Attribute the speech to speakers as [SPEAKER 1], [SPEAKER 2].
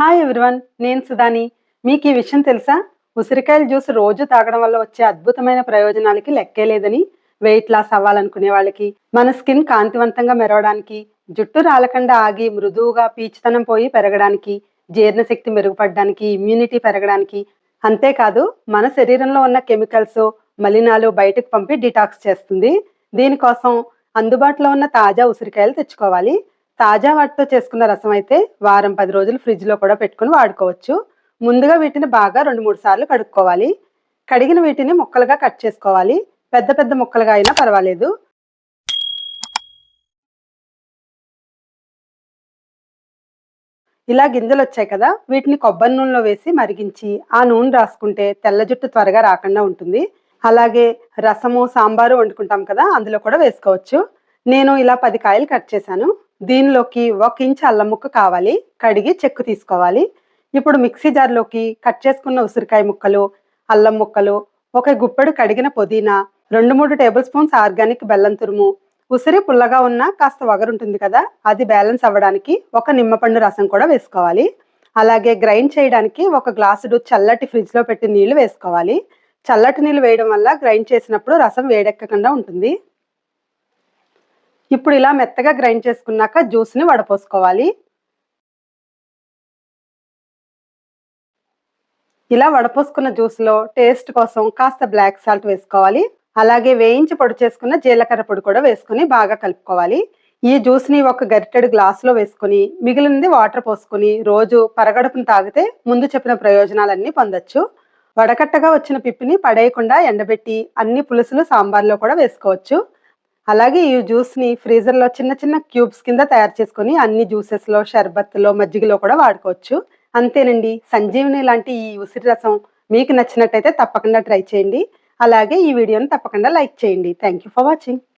[SPEAKER 1] Hi everyone నేను సుధాని. మీకు ఈ విషయం తెలుసా? ఉసిరికాయల జ్యూస్ రోజు తాగడం వల్ల వచ్చే అద్భుతమైన ప్రయోజనాలకి లెక్కే లేదని వెయిట్ లాస్ అవ్వాలనుకునే వాళ్ళకి మన స్కిన్ కాంతివంతంగా మెరవడానికి జుట్టు రాలకుండా ఆగి మృదువుగా పీచుతనం పోయి పెరగడానికి జీర్ణశక్తి మెరుగుపడడానికి ఇమ్యూనిటీ పెరగడానికి అంతేకాదు మన శరీరంలో ఉన్న కెమికల్స్ మలినాలు బయటకు పంపి డిటాక్స్ చేస్తుంది. దీనికోసం అందుబాటులో ఉన్న తాజా ఉసిరికాయలు తెచ్చుకోవాలి. తాజా వాటితో చేసుకున్న రసం అయితే వారం పది రోజులు ఫ్రిడ్జ్లో కూడా పెట్టుకుని వాడుకోవచ్చు. ముందుగా వీటిని బాగా రెండు మూడు సార్లు కడుక్కోవాలి. కడిగిన వీటిని ముక్కలుగా కట్ చేసుకోవాలి. పెద్ద పెద్ద ముక్కలుగా అయినా పర్వాలేదు. ఇలా గింజలు వచ్చాయి కదా వీటిని కొబ్బరి నూనెలో వేసి మరిగించి ఆ నూనె రాసుకుంటే తెల్ల జుట్టు త్వరగా రాకుండా ఉంటుంది. అలాగే రసము సాంబారు వండుకుంటాం కదా అందులో కూడా వేసుకోవచ్చు. నేను ఇలా పది కాయలు కట్ చేశాను. దీనిలోకి ఒక ఇంచ్ అల్లం ముక్క కావాలి. కడిగి చెక్కు తీసుకోవాలి. ఇప్పుడు మిక్సీ జార్లోకి కట్ చేసుకున్న ఉసిరికాయ ముక్కలు అల్లం ముక్కలు ఒక గుప్పెడు కడిగిన పుదీనా రెండు మూడు టేబుల్ స్పూన్స్ ఆర్గానిక్ బెల్లం తురుము. ఉసిరి పుల్లగా ఉన్న కాస్త వగరుంటుంది కదా అది బ్యాలెన్స్ అవ్వడానికి ఒక నిమ్మపండు రసం కూడా వేసుకోవాలి. అలాగే గ్రైండ్ చేయడానికి ఒక గ్లాసుడు చల్లటి ఫ్రిడ్జ్లో పెట్టి నీళ్ళు వేసుకోవాలి. చల్లటి నీళ్ళు వేయడం వల్ల గ్రైండ్ చేసినప్పుడు రసం వేడెక్కకుండా ఉంటుంది. ఇప్పుడు ఇలా మెత్తగా గ్రైండ్ చేసుకున్నాక జ్యూస్ని వడపోసుకోవాలి. ఇలా వడపోసుకున్న జ్యూస్లో టేస్ట్ కోసం కాస్త బ్లాక్ సాల్ట్ వేసుకోవాలి. అలాగే వేయించి పొడి చేసుకున్న జీలకర్ర పొడి కూడా వేసుకుని బాగా కలుపుకోవాలి. ఈ జ్యూస్ని ఒక గరిటెడు గ్లాసులో వేసుకుని మిగిలినది వాటర్ పోసుకుని రోజు పరగడుపును తాగితే ముందు చెప్పిన ప్రయోజనాలన్నీ పొందొచ్చు. వడకట్టగా వచ్చిన పిప్పిని పడేయకుండా ఎండబెట్టి అన్ని పులుసులు సాంబార్లో కూడా వేసుకోవచ్చు. అలాగే ఈ జ్యూస్ని ఫ్రీజర్లో చిన్న చిన్న క్యూబ్స్ కింద తయారు చేసుకొని అన్ని జ్యూసెస్లో షర్బత్లో మజ్జిగలో కూడా వాడుకోవచ్చు. అంతేనండి. సంజీవిని లాంటి ఈ ఉసిరి రసం మీకు నచ్చినట్టయితే తప్పకుండా ట్రై చేయండి. అలాగే ఈ వీడియోని తప్పకుండా లైక్ చేయండి. Thank you for watching